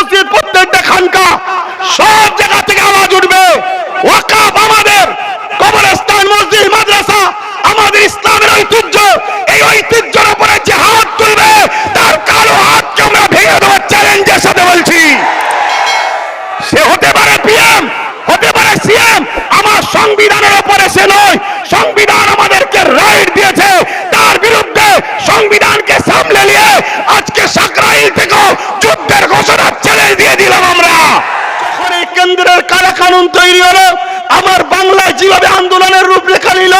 মসজিদ প্রত্যেকটা খানকা সব জায়গা থেকে আওয়াজ উঠবে। ওয়াকাব আমাদের কবরস্থান মসজিদ মাদ্রাসা, আমাদের ইসলামের ঐতিহ্য এই ঐতিহ্যের উপরে যে হাত তুলবে তার কালো হাতকে আমরা ভেঙে দেওয়ার চ্যালেঞ্জের সাথে বলছি সে হতে পারে পিএম হতে পারে সিএম আমার সংবিধানের উপরে সে নয় সংবিধান আমাদেরকে রাইট দিয়েছে তার বিরুদ্ধে সংবিধানকে সামলে নিয়ে আজকে সাকরাইল থেকেও যুদ্ধের ঘোষণা চ্যালেঞ্জ দিয়ে দিলাম আমরা যখন এই কেন্দ্রের কারা কানুন তৈরি হলো, আমার বাংলায় যেভাবে আন্দোলনের রূপরেখা নিল,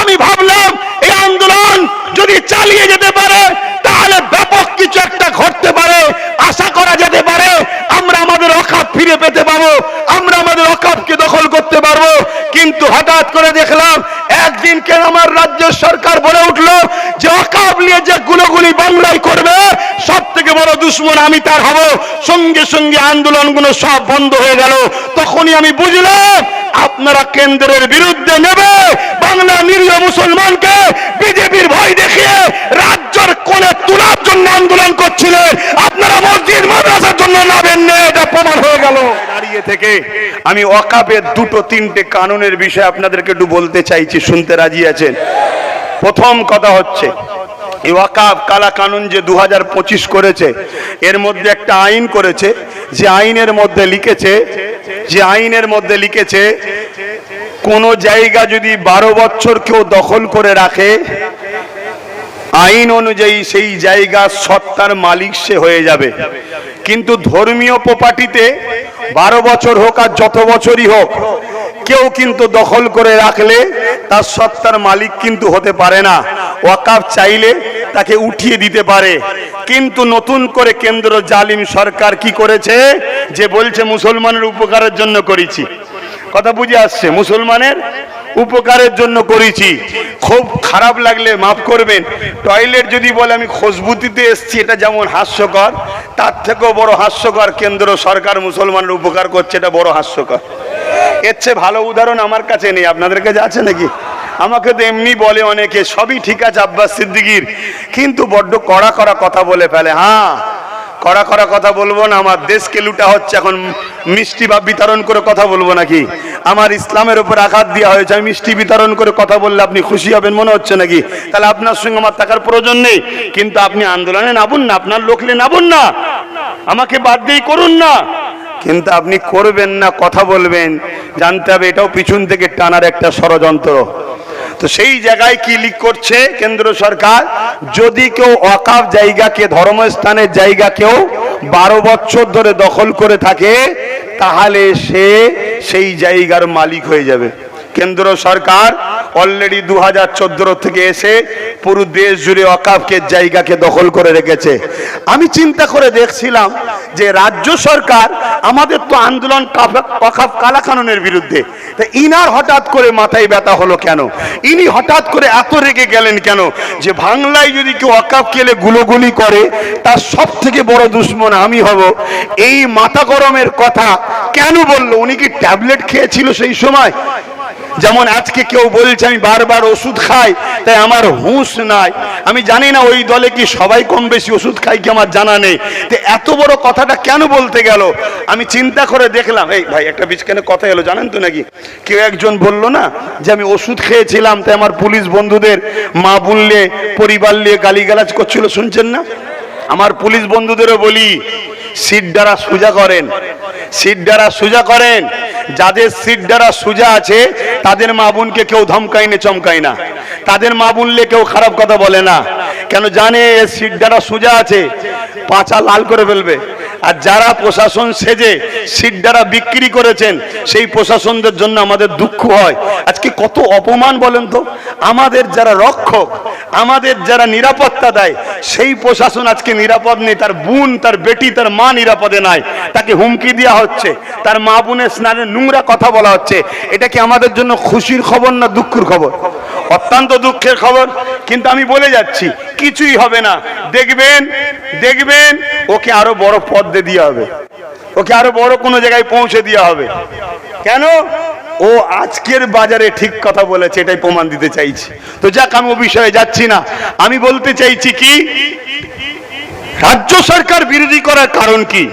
আমি ভাবলাম এই আন্দোলন যদি চালিয়ে যেতে পারে, তাহলে ব্যাপক কিছু একটা ঘটতে পারে। আশা করা যেতে পারে, আমরা আমাদের অকাপ ফিরে পেতে পারব, আমরা আমাদের অকাপকে দখল কিন্তু হঠাৎ করে দেখলাম, একদিন কেন আমার রাজ্য সরকার বলে উঠল যে অকাপ নিয়ে যে গুলোগুলি বাংলায় করবে সব থেকে বড় দুশ্মন আমি তার হব। সঙ্গে সঙ্গে আন্দোলনগুলো সব বন্ধ হয়ে গেল। তখনই আমি বুঝলাম, আপনারা কেন্দ্রের বিরুদ্ধে নেবে। বাংলা নিরীহ মুসলমানকে বিজেপির ভয় দেখিয়ে রাজ্যের কোণে তোলার জন্য আন্দোলন করছিলেন। আপনারা মসজিদ, মাদ্রাসার জন্য নাবেন না এটা প্রমাণ হয়ে গেল। দাঁড়িয়ে থেকে আমি অকাপের দুটো, তিনটে কানুনের বিষয়ে আপনাদেরকে একটু বলতে চাইছি, শুনতে রাজি আছেন? প্রথম কথা হচ্ছে, এই ওয়াকাব কালা কানুন যে দু হাজার পঁচিশ করেছে, এর মধ্যে একটা আইন করেছে, যে আইনের মধ্যে লিখেছে, যে আইনের মধ্যে লিখেছে, কোন জায়গা যদি বারো বছর কেউ দখল করে রাখে আইন অনুযায়ী সেই জায়গা সত্তার মালিক সে হয়ে যাবে। কিন্তু ধর্মীয় প্রপার্টিতে বারো বছর হোক আর যত বছরই হোক, কেউ কিন্তু দখল করে রাখলে তার সত্তার মালিক কিন্তু হতে পারে না। ওয়াকাফ চাইলে তাকে উঠিয়ে দিতে পারে। কিন্তু নতুন করে কেন্দ্র জালিম সরকার কি করেছে? যে বলছে, মুসলমানের উপকারের জন্য করেছি। কথা বুঝে আসছে, মুসলমানের উপকারের জন্য করেছি। খুব খারাপ লাগলে মাফ করবেন। টয়লেট যদি বলে আমি খুশবুতিতে এসছি, এটা যেমন হাস্যকর, তার থেকেও বড় হাস্যকর কেন্দ্র সরকার মুসলমানের উপকার করছে, এটা বড় হাস্যকর। এর চেয়ে ভালো উদাহরণ আমার কাছে নেই। আপনাদের কাছে আছে নাকি? আমাকে তো এমনি বলে অনেকে, সবই ঠিক আছে আব্বাস সিদ্দিকির, কিন্তু বড্ড কড়া কড়া কথা বলে ফেলে। হ্যাঁ কড়া কড়া কথা বলব না, আমার দেশকে লুটা হচ্ছে, এখন মিষ্টি বা বিতরণ করে কথা বলব নাকি? আমার ইসলামের উপর আঘাত দেওয়া হয়েছে, আমি মিষ্টি বিতরণ করে কথা বললে আপনি খুশি হবেন, মনে হচ্ছে নাকি? তাহলে আপনার সঙ্গে আমার থাকার প্রয়োজন নেই, কিন্তু আপনি আন্দোলনে নামুন না, আপনার লোকলে নামুন না, আমাকে বাদ দিয়েই করুন না। কিন্তু আপনি করবেন না, কথা বলবেন, জানতে হবে এটাও পিছন থেকে টানার একটা ষড়যন্ত্র। তো সেই জায়গায় কি লিক করছে কেন্দ্র সরকার? যদি কেউ অকাপ জায়গাকে, ধর্মস্থানের জায়গা কেউ বারো বছর ধরে দখল করে থাকে, তাহলে সে সেই জায়গার মালিক হয়ে যাবে। কেন্দ্র সরকার অলরেডি দু হাজার চোদ্দ থেকে এসে পুরো দেশ জুড়ে অকাপকে জায়গাকে দখল করে রেখেছে। আমি চিন্তা করে দেখছিলাম যে রাজ্য সরকার আমাদের তো আন্দোলন অকাপ কালাকানুনের বিরুদ্ধে। তা ইনার হঠাৎ করে মাথায় ব্যথা হলো কেন? ইনি হঠাৎ করে এত রেগে গেলেন কেন? যে বাংলায় যদি কেউ অকাপ কেলে গুলোগুলি করে, তার সব থেকে বড় দুশ্মন আমি হব। এই মাথা গরমের কথা কেন বলল? উনি কি ট্যাবলেট খেয়েছিল সেই সময়? যেমন আজকে কেউ বলছে আমি বারবার ওষুধ খাই, তাই আমার হুঁশ নাই। আমি জানি না ওই দলে কি সবাই কম বেশি ওষুধ খাই কি আমার জানা নেই। তো এত বড় কথাটা কেন বলতে গেল? আমি চিন্তা করে দেখলাম, এই ভাই, একটা বিচখানে কথা এলো, জানেন তো নাকি? কেউ একজন বলল না যে, আমি ওষুধ খেয়েছিলাম, তাই আমার পুলিশ বন্ধুদের মা বললে পরিবার নিয়ে গালিগালাজ করছিল, শুনছেন না? আমার পুলিশ বন্ধুদেরও বলি, সিট দ্বারা সোজা করেন, সিট দ্বারা সোজা করেন। যাদের সিট দ্বারা সোজা আছে, তাদের মা বোনকে কেউ ধমকায় না, চমকায় না। তাদের মা বোনলে কেউ খারাপ কথা বলে না। কেন জানে সিট দ্বারা সোজা আছে? পাঁচা লাল করে ফেলবে। আর যারা প্রশাসন সেজে সিট দ্বারা বিক্রি করেছেন, সেই প্রশাসনদের জন্য আমাদের দুঃখ হয়। আজকে কত অপমান বলেন তো? আমাদের যারা রক্ষক, আমাদের যারা নিরাপত্তা দেয়, সেই প্রশাসন আজকে নিরাপদ নেই। তার বোন, তার বেটি, তার মা নিরাপদে নাই। তাকে হুমকি দেওয়া হচ্ছে। তার মা বোনের স্নানে নোংরা কথা বলা হচ্ছে। এটা কি আমাদের জন্য খুশির খবর না দুঃখের খবর? অত্যন্ত দুঃখের খবর। কিন্তু আমি বলে যাচ্ছি, কিছুই হবে না। দেখবেন দেখবেন। ওকে আরও বড় পদ দিয়ে হবে। ওকে আরও বড় কোনো জায়গায় পৌঁছে দেওয়া হবে। কেন? ও আজকের বাজারে ঠিক কথা বলেছে, এটাই প্রমাণ দিতে চাইছি। তো যাক, আমি ও বিষয়ে যাচ্ছি না। আমি বলতে চাইছি কি? রাজ্য সরকার বিরোধী করার কারণ কি?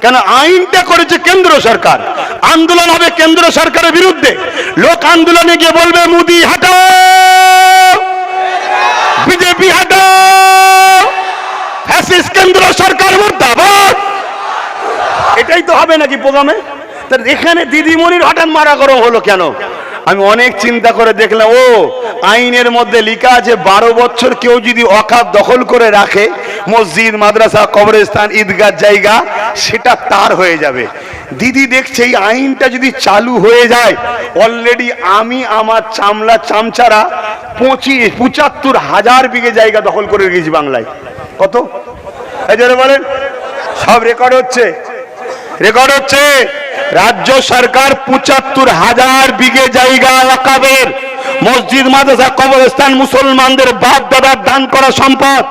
কেন আইনটা করেছে কেন্দ্র সরকার? আন্দোলন হবে কেন্দ্র সরকারের বিরুদ্ধে। লোক আন্দোলনে গিয়ে বলবে, মুদি, হাটাও! বিজেপি, হাটাও! ফ্যাসিস্ট কেন্দ্র সরকার মুর্দাবাদ। এটাই তো হবে নাকি প্রোগ্রামে? তা এখানে দিদিমণির হঠাৎ মারা গরম হলো কেন? আমি অনেক চিন্তা করে দেখলাম, ও, আইনের মধ্যে লেখা আছে, বারো বছর কেউ যদি অকাপ দখল করে রাখে, মসজিদ, মাদ্রাসা, কবরস্থান, ঈদগাহ জায়গা, সেটা তার হয়ে যাবে। দিদি দেখছে এই আইনটা যদি চালু হয়ে যায় অলরেডি আমি আমার চামলা, চামচারা পঁচিশ, পঁচাত্তর হাজার বিঘে জায়গা দখল করে রেখেছি বাংলায়। কত? বলেন। সব রেকর্ড হচ্ছে। রেকর্ড হচ্ছে, রাজ্য সরকার পঁচাত্তর হাজার বিঘে জায়গা ওয়াকাবের মসজিদ, মাদ্রাসা, কবরস্থান, মুসলমানদের বাপ দাদার দান করা সম্পদ,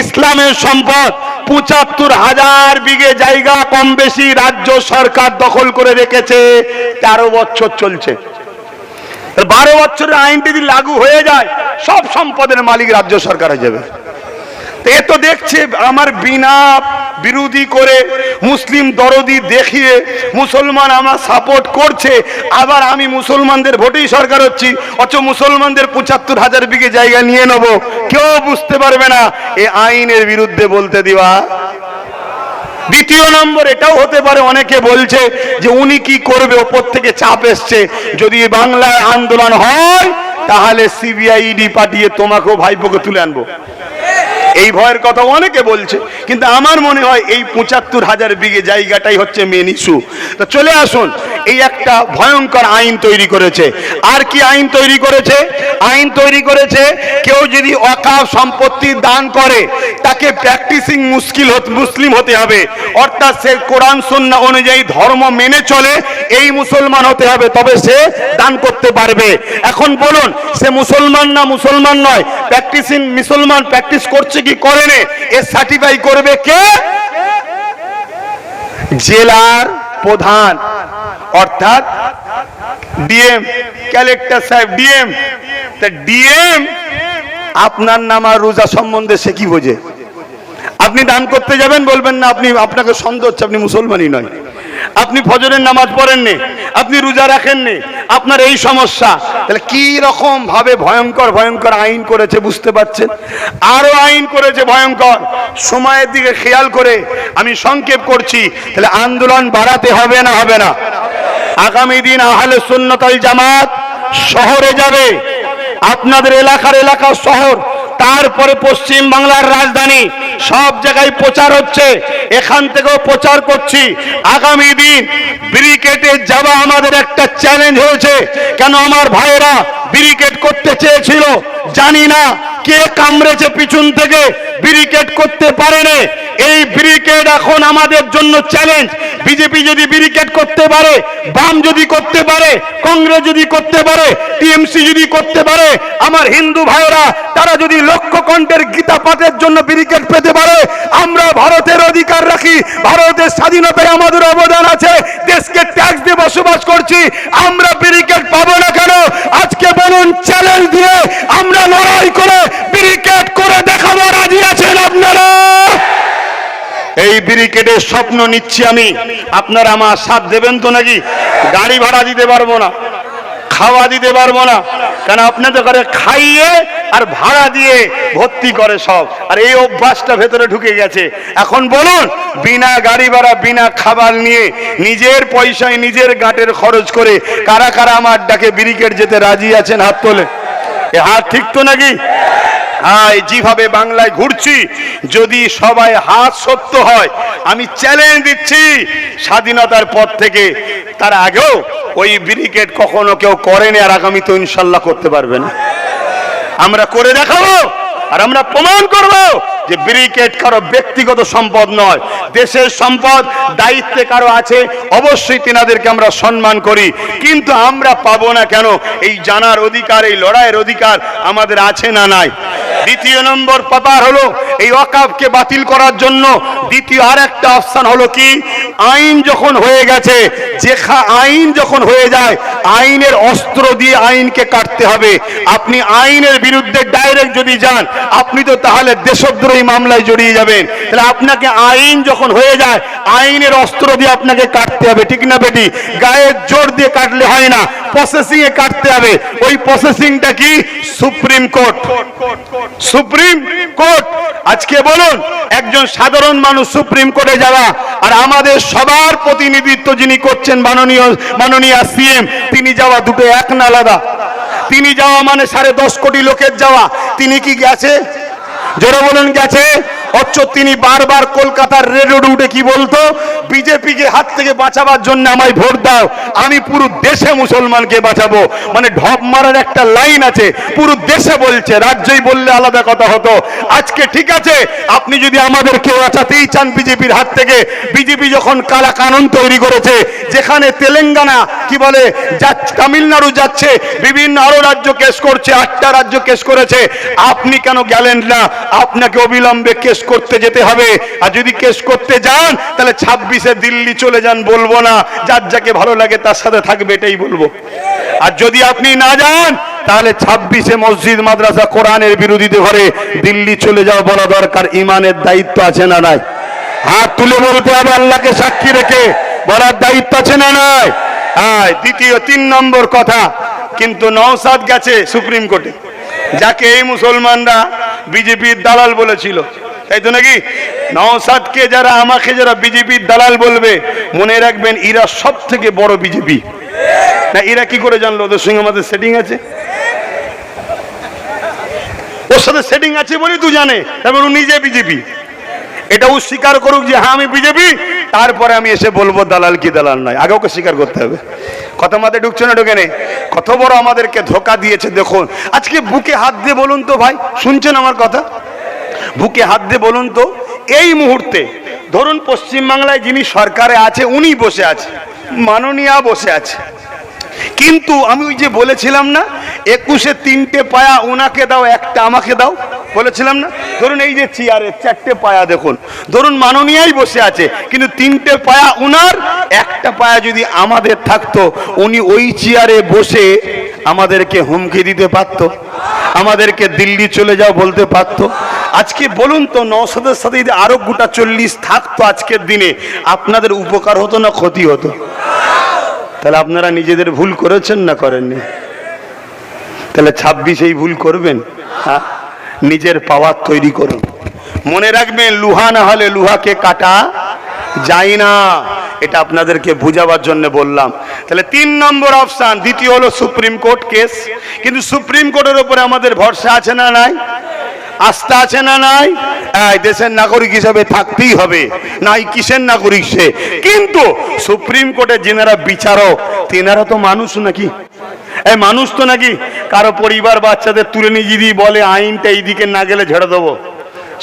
ইসলামের সম্পদ, পঁচাত্তর হাজার বিঘে জায়গা কম বেশি রাজ্য সরকার দখল করে রেখেছে। তেরো বছর চলছে। বারো বছরের আইনটি যদি লাগু হয়ে যায়, সব সম্পদের মালিক রাজ্য সরকার হয়ে যাবে। এ তো দেখছে আমার বিনা বিরোধী করে মুসলিম দরদি দেখিয়ে মুসলমান আমার সাপোর্ট করছে। আবার আমি মুসলমানদের ভোটেই সরকার হচ্ছি, অথচ মুসলমানদের পঁচাত্তর হাজার বিঘে জায়গা নিয়ে নেব। কেউ বুঝতে পারবে না, এ আইনের বিরুদ্ধে বলতে দিবা। দ্বিতীয় নম্বর, এটাও হতে পারে, অনেকে বলছে যে উনি কি করবে, ওপর থেকে চাপ এসছে। যদি বাংলায় আন্দোলন হয়, তাহলে সিবিআই ইডি পাঠিয়ে তোমাকেও ভাইপোকে তুলে আনব। এই ভয়ের কথা অনেকে বলছে, কিন্তু আমার মনে হয় এই পঁচাত্তর হাজার বিঘে জায়গাটাই হচ্ছে মেন ইস্যু তো চলে আসুন এই একটা ভয়ঙ্কর আইন তৈরি করেছে। আর কি আইন তৈরি করেছে? আইন তৈরি করেছে, কেউ যদি অকাপ সম্পত্তি দান করে, তাকে প্র্যাকটিসিং মুশকিল মুসলিম হতে হবে। অর্থাৎ সে কোরআন সন্না অনুযায়ী ধর্ম মেনে চলে, এই মুসলমান হতে হবে, তবে সে দান করতে পারবে। এখন বলুন, সে মুসলমান না মুসলমান নয়? প্র্যাকটিসিং মুসলমান প্র্যাকটিস করছে কি করেনি এ সার্টিফাই করবে কে? জেলার প্রধান। অর্থাৎ ডিএম, ক্যালেক্টর সাহেব, ডিএম। তা ডিএম আপনার নাম আর রোজা সম্বন্ধে সে কি বোঝে? আপনি দান করতে যাবেন, বলবেন না, আপনি, আপনাকে সন্দেহ হচ্ছে, আপনি মুসলমানই নয়। আপনি ফজরের নামাজ পড়েননি, আপনি রোজা রাখেননি, আপনার এই সমস্যা। তাহলে কি রকম ভাবে ভয়ঙ্কর ভয়ঙ্কর আইন করেছে বুঝতে পারছেন? আরও আইন করেছে ভয়ঙ্কর। সময়ের দিকে খেয়াল করে আমি সংক্ষেপ করছি, তাহলে আন্দোলন বাড়াতে হবে না হবে না। আগামী দিন আহলে সুন্নতাল জামাত শহরে যাবে। আপনাদের এলাকার এলাকা শহর, তারপরে পশ্চিম বাংলার রাজধানী। সব জায়গায় প্রচার হচ্ছে। এখান থেকেও প্রচার করছি। আগামী দিন ব্রিকেটে যাওয়া আমাদের একটা চ্যালেঞ্জ হয়েছে। কেন আমার ভাইয়েরা ব্রিকেট করতে চেয়েছিল? জানি না কে কামড়েছে পিছন থেকে। ব্রিকেট করতে পারেনি। এই ব্রিকেট এখন আমাদের জন্য চ্যালেঞ্জ। বিজেপি যদি ব্রিকেট করতে পারে, বাম যদি করতে পারে, কংগ্রেস যদি করতে পারে, টিএমসি যদি করতে পারে, আমার হিন্দু ভাইয়েরা, তারা যদি লক্ষ্য কণ্ঠের গীতা পাঠের জন্য ব্রিকেট পেতে পারে, আমরা ভারতের অধিকার রাখি, ভারতের স্বাধীনতায় আমাদের অবদান আছে, দেশকে ট্যাক্স দিয়ে বসবাস করছি, আমরা ব্রিকেট পাবো না কেন? আজকে বলুন, চ্যালেঞ্জ দিয়ে আমরা লড়াই করে ব্রিকেট করে দেখাবো রাজি আছেন আপনারা এই ব্রিকেডের স্বপ্ন নিচ্ছি আমি। আপনারা আমার সাথ দেবেন তো নাকি? গাড়ি ভাড়া দিতে পারব না, খাওয়া দিতে পারব না। কেন আপনাদের ঘরে খাইয়ে আর ভাড়া দিয়ে ভর্তি করে সব। আর এই অভ্যাসটা ভেতরে ঢুকে গেছে। এখন বলুন, বিনা গাড়ি ভাড়া, বিনা খাবার নিয়ে নিজের পয়সায় নিজের গাঁটের খরচ করে কারা কারা আমার ডাকে ব্রিকেড যেতে রাজি আছেন হাত তোলে? এ হাত ঠিক তো নাকি? হ্যাঁ যেভাবে বাংলায় ঘুরছি, যদি সবাই হাত সত্য হয়, আমি চ্যালেঞ্জ দিচ্ছি। স্বাধীনতার পর থেকে তার আগেও ওই ব্রিকেট কখনো কেউ করেনি, আর আগামী তো ইনশাল্লাহ করতে পারবে না। আমরা করে দেখাবো, আর আমরা প্রমাণ করব যে ব্রিকেট কারও ব্যক্তিগত সম্পদ নয়, দেশের সম্পদ, দায়িত্বে কারও আছে, অবশ্যই তিনাদেরকে আমরা সম্মান করি। কিন্তু আমরা পাবো না কেন? এই জানার অধিকার, এই লড়াইয়ের অধিকার আমাদের আছে না নাই? দ্বিতীয় নম্বর ব্যাপার হলো এই ওয়াকাফকে বাতিল করার জন্য। দ্বিতীয় আর একটা অপশন হলো কি? আইন যখন হয়ে গেছে যে খা- আইন যখন হয়ে যায়, আইনের অস্ত্র দিয়ে আইনকে কাটতে হবে। আপনি আইনের বিরুদ্ধে ডাইরেক্ট যদি যান, আপনি তো তাহলে দেশদ্রোহী মামলায় জড়িয়ে যাবেন। তাহলে আপনাকে আইন যখন হয়ে যায়, আইনের অস্ত্র দিয়ে আপনাকে কাটতে হবে। ঠিক না বেটি? গায়ের জোর দিয়ে কাটলে হয় না। প্রসেসিং এ কাটতে হবে। ওই প্রসেসিংটা কি? সুপ্রিম কোর্ট সুপ্রিম কোর্ট আজকে বলুন, একজন সাধারণ মানুষ সুপ্রিম কোর্টে যাওয়া আর আমাদের সবার প্রতিনিধিত্ব যিনি করছেন মাননীয় মাননীয় সিএম তিনি যাওয়া দুটো এক না আলাদা। তিনি যাওয়া মানে সাড়ে দশ কোটি লোকের যাওয়া। তিনি কি গেছে? জোরে বলুন, গেছে? অথচ তিনি বারবার কলকাতার রেডিও উঠে কি বলতো? বিজেপিকে হাত থেকে বাঁচাবার জন্য আমায় ভোট দাও। আমি পুরো দেশে মুসলমানকে বাঁচাবো। মানে ঢপ মারার একটা লাইন আছে। পুরো দেশে বলছে, রাজ্যই বললে আলাদা কথা হতো। আজকে ঠিক আছে, আপনি যদি আমাদের কেউ বাঁচাতেই চান বিজেপির হাত থেকে, বিজেপি যখন কালা কানুন তৈরি করেছে, যেখানে তেলেঙ্গানা, কি বলে তামিলনাড়ু যাচ্ছে, বিভিন্ন আরও রাজ্য কেস করছে, আটটা রাজ্য কেস করেছে। আপনি কেন গেলেন না? আপনাকে অবিলম্বে কেস করতে যেতে হবে। আর যদি কেস করতে যান, তাহলে ছাব্বিশে দিল্লি চলে যান, বলব না। যার যাকে ভালো লাগে, তার সাথে থাকবে, এটাই বলব। আর যদি আপনি না যান, তাহলে ছাব্বিশে মসজিদ, মাদ্রাসা, কোরআনের বিরোধীতে ঘরে দিল্লি চলে যাওয়া বলা দরকার। ইমানের দায়িত্ব আছে না নাই? হাত তুলে বলতে হবে আল্লাহকে সাক্ষী রেখে। বলার দায়িত্ব আছে না নাই? হ্যাঁ দ্বিতীয়, তিন নম্বর কথা। কিন্তু নওসাদ গেছে সুপ্রিম কোর্টে। যাকে এই মুসলমানরা বিজেপির দালাল বলেছিল। তাই তো নাকি? নওসাদকে যারা আমাকে যারা বিজেপির দালাল বলবে, মনে রাখবেন এরা সব থেকে বড় বিজেপি। না, এরা কি করে জানলো? ওদের সঙ্গে আমাদের সেটিং আছে। ওর সাথে সেটিং আছে বলেই তুই জানে, তারপর ও নিজে বিজেপি। এটা ও স্বীকার করুক যে হ্যাঁ আমি বিজেপি। তারপরে আমি এসে বলব, দালাল কি দালাল নয়? আগে ওকে স্বীকার করতে হবে। কথা মাথায় ঢুকছে না ঢুকে নেই কত বড় আমাদেরকে ধোকা দিয়েছে, দেখুন। আজকে বুকে হাত দিয়ে বলুন তো ভাই, শুনছেন আমার কথা? বুকে হাত দিয়ে বলুন তো, এই মুহূর্তে ধরুন পশ্চিমবাংলায় যিনি সরকারে আছে, উনি বসে আছে, মাননীয়া বসে আছে। কিন্তু আমি ওই যে বলেছিলাম না, একুশে তিনটে পায়া ওনাকে দাও, একটা আমাকে দাও, বলেছিলাম না? ধরুন এই যে চেয়ারে চারটে পায়া দেখুন, ধরুন মাননীয়াই বসে আছে, কিন্তু তিনটে পায়া উনার, একটা পায়া যদি আমাদের থাকতো, উনি ওই চেয়ারে বসে আমাদেরকে হুমকি দিতে পারতো, আমাদেরকে দিল্লি চলে যাও বলতে পারতো আজকে বলুন তো নশদের সাথে যদি আরও গোটা চল্লিশ থাকতো আজকের দিনে, আপনাদের উপকার হতো না ক্ষতি হতো? তাহলে আপনারা নিজেদের ভুল করেছেন না করেননি? তাহলে ছাব্বিশেই ভুল করবেন? হ্যাঁ? নিজের পাওয়ার তৈরি করুন। মনে রাখবেন, লুহা না হলে লুহাকে কাটা যায় না। এটা আপনাদেরকে বুঝাবার জন্য বললাম। তাহলে তিন নম্বর অপশান, দ্বিতীয় হলো সুপ্রিম কোর্ট কেস। কিন্তু সুপ্রিম কোর্টের উপরে আমাদের ভরসা আছে না নাই? আস্থা আছে না নাই? দেশের নাগরিক হিসাবে থাকতেই হবে। নাই, কিসের নাগরিক সে? কিন্তু সুপ্রিম কোর্টে যেনারা বিচারক, তেনারা তো মানুষ নাকি? এই মানুষ তো নাকি? কারও পরিবার বাচ্চাদের তুলে নিয়ে যদি বলে আইনটা এইদিকে না গেলে ঝেড়ে দেবো।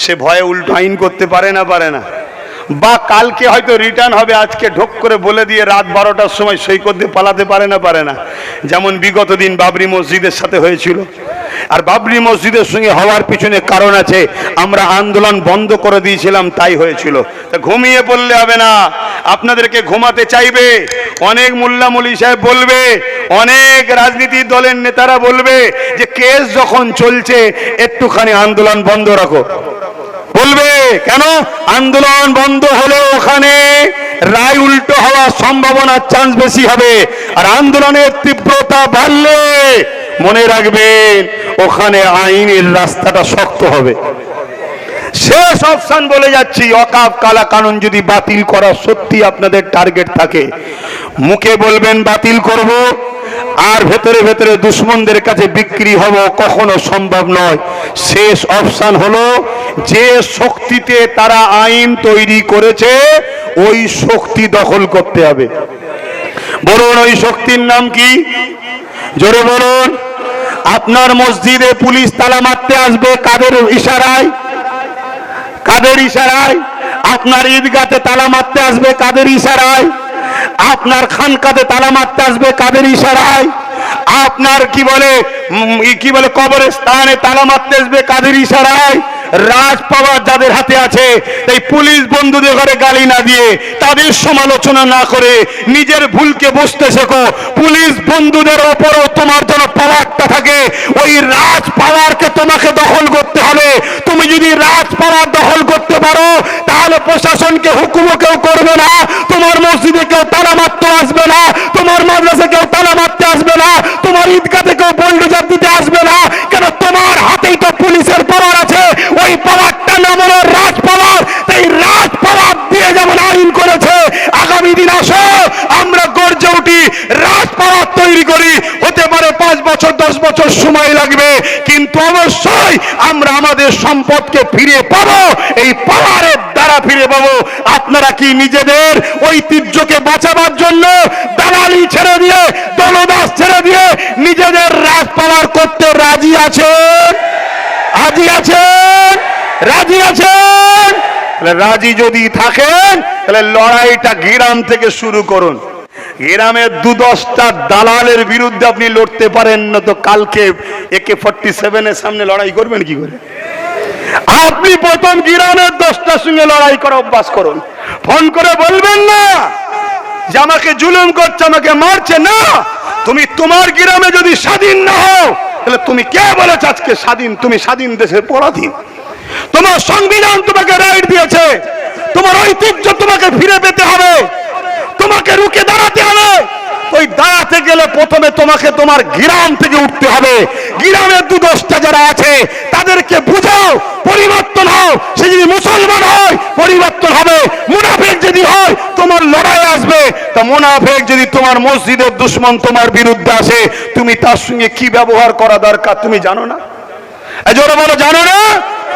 সে ভয়ে উল্টো আইন করতে পারে না পারে না। বা কালকে হয়তো রিটার্ন হবে, আজকে ঢোক করে বলে দিয়ে রাত বারোটার সময় সৈকত দিয়ে পালাতে পারে না পারে না। যেমন বিগত দিন বাবরি মসজিদের সাথে হয়েছিল। আর বাবরি মসজিদের সঙ্গে হওয়ার পিছনে কারণ আছে। আমরা আন্দোলন বন্ধ করে দিয়েছিলাম, তাই হয়েছিল। তা ঘুমিয়ে পড়লে হবে না। আপনাদেরকে ঘুমাতে চাইবে। অনেক মোল্লা মলি সাহেব বলবে, অনেক রাজনীতি দলের নেতারা বলবে যে কেস যখন চলছে, একটুখানি আন্দোলন বন্ধ রাখো। বলবে, কেন? আন্দোলন বন্ধ হলে ওখানে রায় উল্টো হওয়ার সম্ভাবনার চান্স বেশি হবে। আর আন্দোলনের তীব্রতা বাড়লে মনে রাখবেন, ওখানে আইনের রাস্তাটা শক্ত হবে। শেষ অপশান বলে যাচ্ছি, অকাপ কালা কানুন যদি বাতিল করা সত্যি আপনাদের টার্গেট থাকে, মুখে বলবেন বাতিল করব, আর ভেতরে ভেতরে দুশ্মনদের কাছে বিক্রি হব কখনো সম্ভব নয়। শেষ অপশান হলো, যে শক্তিতে তারা আইন তৈরি করেছে, ওই শক্তি দখল করতে হবে। বলুন, ওই শক্তির নাম কি? জোরে বলুন। আপনার মসজিদে পুলিশ তালা মারতে আসবে কাদের ইশারায়? কাদের ইশারায়? আপনার ঈদগাতে তালা মারতে আসবে কাদের ইশারায়? আপনার খানকাতে তালা মারতে আসবে কাদের ইশারায়? আপনার কি বলে কি বলে কবরের স্থানে তালা মারতে আসবে কাদের ইশারায়? রাজ পাওয়ার যাদের হাতে আছে, তাই পুলিশ বন্ধুদের ঘরে গালি না দিয়ে তাদের সমালোচনা না করে নিজের ভুলকে বুঝতে শেখো। পুলিশ বন্ধুদের ওপরও তোমার যেন পাওয়ারটা থাকে, ওই রাজ পাওয়ারকে তোমাকে দখল করতে হবে। তুমি যদি রাজ পাওয়ার দখল করতে পারো, তাহলে প্রশাসনকে হুকুমও কেউ করবে না, তোমার মসজিদে কেউ তালা মারতে আসবে না, তোমার মাদ্রাসা কেউ তালা মারতে আসবে না, তোমার ঈদগাতে কেউ বল্ডুজার দিতে আসবে না। কেন তোমার হাতেই ওই পাওয়ারটা নাম হলো রাজ পাওয়ার। তাই রাজ পাওয়ার দিয়ে যেমন আইন করেছে, আগামী দিন আসো, আমরা গর্জে উঠি, রাজ পাওয়ার তৈরি করি। হতে পারে পাঁচ বছর, দশ বছর সময় লাগবে, কিন্তু অবশ্যই আমরা আমাদের সম্পদকে ফিরে পাবো, এই পাওয়ারের দ্বারা ফিরে পাবো। আপনারা কি নিজেদের ঐতিহ্যকে বাঁচাবার জন্য দালালি ছেড়ে দিয়ে, দলদাস ছেড়ে দিয়ে নিজেদের রাজ পাওয়ার করতে রাজি আছেন? রাজি আছেন? রাজি আছেন? তাহলে রাজি যদি থাকেন, তাহলে লড়াইটা গ্রাম থেকে শুরু করুন। গ্রামের দু দশটা দালালের বিরুদ্ধে আপনি লড়তে পারেন না তো কালকে একে ফর্টি সেভেনের সামনে লড়াই করবেন কি করে? আপনি প্রথম গ্রামের দশটার সঙ্গে লড়াই করা অভ্যাস করুন। ফোন করে বলবেন না যে আমাকে জুলুম করছে, আমাকে মারছে। না, তুমি তোমার গ্রামে যদি স্বাধীন না হও, তাহলে তুমি কে বলেছ আজকে স্বাধীন? তুমি স্বাধীন দেশের পরাধীন। তোমার সংবিধান তোমাকে রাইট দিয়েছে। তোমার ঐতিহ্য তোমাকে ফিরে পেতে হবে। তোমাকে রুখে দাঁড়াতে হবে। ওই দাঁড়াতে গেলে প্রথমে তোমাকে তোমার গ্রাম থেকে উঠতে হবে। গ্রামের দু দশটা যারা আছে, তাদেরকে বুঝাও, পরিবর্তন হও। সে যদি মুসলমান হয়, পরিবর্তন হবে। মুনাফেক যদি হয়, তোমার লড়াই আসবে। তা মুনাফেক যদি তোমার মসজিদের দুশ্মন তোমার বিরুদ্ধে আসে, তুমি তার সঙ্গে কি ব্যবহার করা দরকার তুমি জানো না? জোরে বলো, জানো না?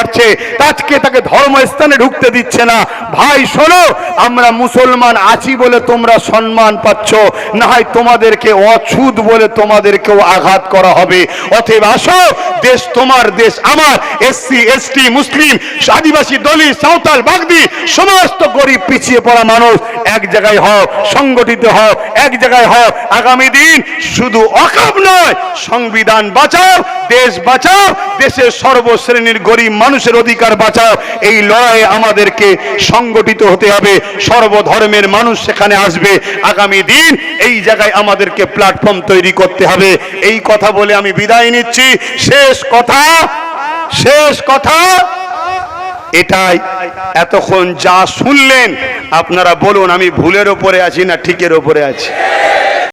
মারছে আজকে তাকে ধর্মস্থানে ঢুকতে দিচ্ছে না। ভাই, শোনো, আমরা মুসলমান আছি বলে তোমরা সম্মান পাচ্ছ না হয় তোমাদেরকে অছুত বলে তোমাদেরকেও আঘাত করা হবে। অতএব আসো, দেশ তোমার, দেশ আমার। এসসি, এসটি, মুসলিম, আদিবাসী দলিত, সাঁওতাল, বাগদি, সমস্ত গরিব, পিছিয়ে পড়া মানুষ, এক জায়গায় হও, সংগঠিত হও, এক জায়গায় হও। আগামী দিন শুধু অকাপ নয়, সংবিধান বাঁচাও, দেশ বাঁচাও, দেশের সর্বশ্রেণীর গরিব মানুষের অধিকার বাঁচাও। এই লড়াইয়ে আমাদেরকে সংগঠিত হতে হবে। সর্বধর্মের মানুষ সেখানে আসবে। আগামী দিন এই জায়গায় আমাদেরকে প্ল্যাটফর্ম তৈরি করতে হবে। এই কথা বলে আমি বিদায় নিচ্ছি। শেষ কথা শেষ কথা। এটাই। এতক্ষণ যা শুনলেন, আপনারা বলুন, আমি ভুলের ওপরে আছি না ঠিকের ওপরে আছি?